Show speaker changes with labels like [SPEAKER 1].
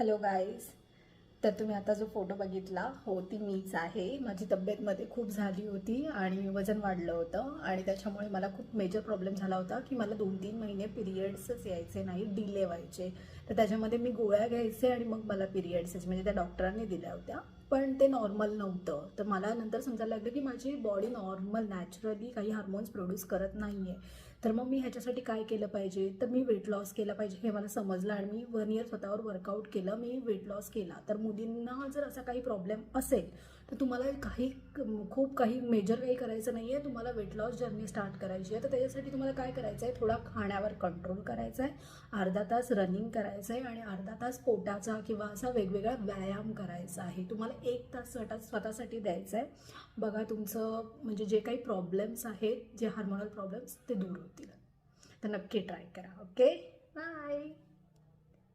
[SPEAKER 1] Hello guys तर तुम्ही आता जो फोटो बघितला हो ती मीच आहे. माझी तब्येतमध्ये खूप झाली होती आणि वजन वाढलं होतं आणि त्याच्यामुळे मला खूप मेजर प्रॉब्लेम झाला होता की मला दोन तीन महिने पिरियड्सच यायचे नाही डिले व्हायचे. तर त्याच्यामध्ये मी गोळ्या घ्यायचे आणि मग मला पिरियड्स म्हणजे त्या डॉक्टरांनी दिल्या होत्या. पण ते नॉर्मल नव्हतं. तर मला नंतर समजायला लागलं की माझी बॉडी नॉर्मल नॅचरली काही हार्मोन्स प्रोड्यूस करत नाही आहे तर मग मी ह्याच्यासाठी काय केलं पाहिजे? तर मी वेट लॉस केलं पाहिजे हे मला समजलं आणि मी वन इयर स्वतःवर वर्कआउट केलं मी वेट लॉस केला. तर मुलींना जर असा काही प्रॉब्लेम असेल तर तुम्हाला काही खूप काही मेजर काही करायचं नाही आहे तुम्हाला वेट लॉस जर्नी स्टार्ट करायची आहे. तर त्याच्यासाठी तुम्हाला काय करायचं आहे? थोडा खाण्यावर कंट्रोल करायचा आहे. अर्धा तास रनिंग करायचं आहे आणि अर्धा तास पोटाचा किंवा असा वेगवेगळा व्यायाम करायचा आहे. तुम्हाला एक तास स्वतः स्वतःसाठी द्यायचा आहे. बघा तुमचं म्हणजे जे काही प्रॉब्लेम्स आहेत जे हार्मोनल प्रॉब्लेम्स ते दूर होतील. तर नक्की ट्राय करा ओके बाय